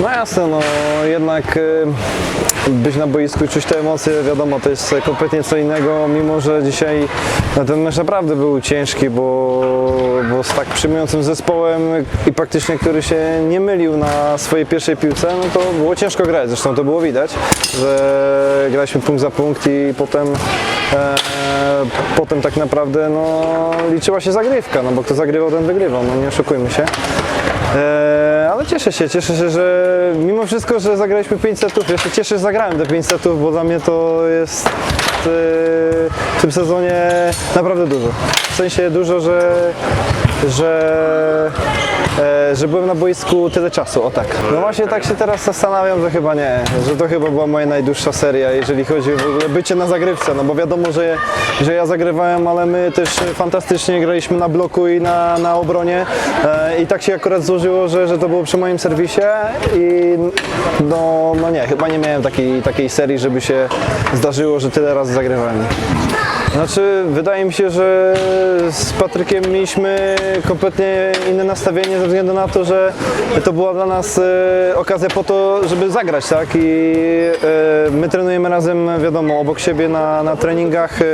No jasne, no jednak y, być na boisku i czuć te emocje, wiadomo, to jest kompletnie co innego, mimo że dzisiaj ten mecz naprawdę był ciężki, bo, bo z tak przyjmującym zespołem i praktycznie, który się nie mylił na swojej pierwszej piłce, no to było ciężko grać, zresztą to było widać, że graliśmy punkt za punkt i potem e, potem tak naprawdę no, liczyła się zagrywka, no bo kto zagrywał, ten wygrywał, no nie oszukujmy się. E, cieszę się, cieszę się, że mimo wszystko, że zagraliśmy 5 setów, ja się cieszę, że zagrałem te 5 setów, bo dla mnie to jest e, w tym sezonie naprawdę dużo. W sensie dużo, że, że, e, że byłem na boisku tyle czasu, o tak. No właśnie tak się teraz zastanawiam, że chyba nie, że to chyba była moja najdłuższa seria, jeżeli chodzi o w ogóle bycie na zagrywce, no bo wiadomo, że, że ja zagrywałem, ale my też fantastycznie graliśmy na bloku i na, na obronie e, i tak się akurat złożyło, że, że to było przy moim serwisie i no, no nie, chyba nie miałem takiej, takiej serii, żeby się zdarzyło, że tyle razy zagrywałem. Znaczy, wydaje mi się, że z Patrykiem mieliśmy kompletnie inne nastawienie ze względu na to, że to była dla nas e, okazja po to, żeby zagrać, tak? I e, my trenujemy razem, wiadomo, obok siebie na, na treningach e,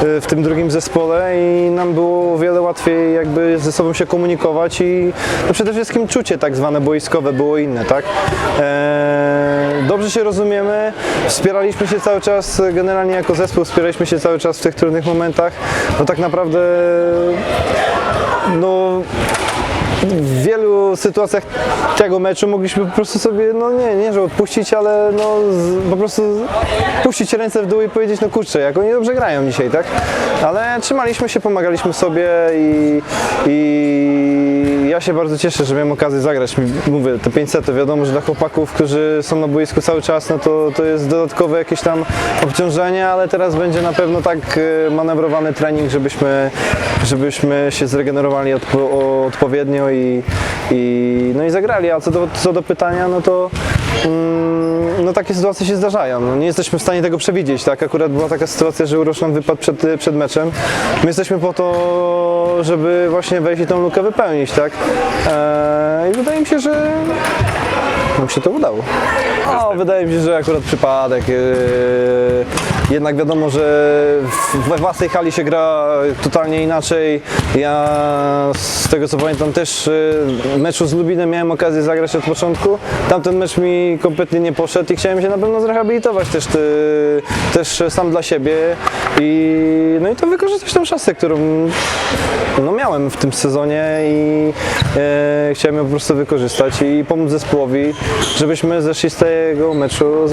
w tym drugim zespole i nam było wiele łatwiej jakby ze sobą się komunikować i no przede wszystkim czucie tak zwane boiskowe było inne, tak? Dobrze się rozumiemy, wspieraliśmy się cały czas, generalnie jako zespół wspieraliśmy się cały czas w tych trudnych momentach. No tak naprawdę no wielu sytuacjach tego meczu mogliśmy po prostu sobie, no nie, nie że odpuścić, ale no z, po prostu puścić ręce w dół i powiedzieć, no kurczę, jak oni dobrze grają dzisiaj, tak? Ale trzymaliśmy się, pomagaliśmy sobie i, i ja się bardzo cieszę, że miałem okazję zagrać. Mówię, te 500 to wiadomo, że dla chłopaków, którzy są na boisku cały czas, no to, to jest dodatkowe jakieś tam obciążenie, ale teraz będzie na pewno tak e, manewrowany trening, żebyśmy, żebyśmy się zregenerowali odpo, odpowiednio i, i, no i zagrali. A co do, co do pytania, no to mm, no takie sytuacje się zdarzają. No, nie jesteśmy w stanie tego przewidzieć. Tak? Akurat była taka sytuacja, że Urosz nam wypadł przed, przed meczem. My jesteśmy po to, żeby właśnie wejść i tą lukę wypełnić. Tak? Eee, I wydaje mi się, że nam się to udało. No, wydaje mi się, że akurat przypadek. Eee, jednak wiadomo, że we własnej hali się gra totalnie inaczej. Ja z tego co pamiętam też e, meczu z Lubinem miałem okazję zagrać od początku. Tamten mecz mi kompletnie nie poszedł i chciałem się na pewno zrehabilitować też, ty, też sam dla siebie i, no i to wykorzystać tą szansę, którą no, miałem w tym sezonie i e, chciałem ją po prostu wykorzystać i pomóc zespołowi, żebyśmy zeszli z tego meczu zwycięsko.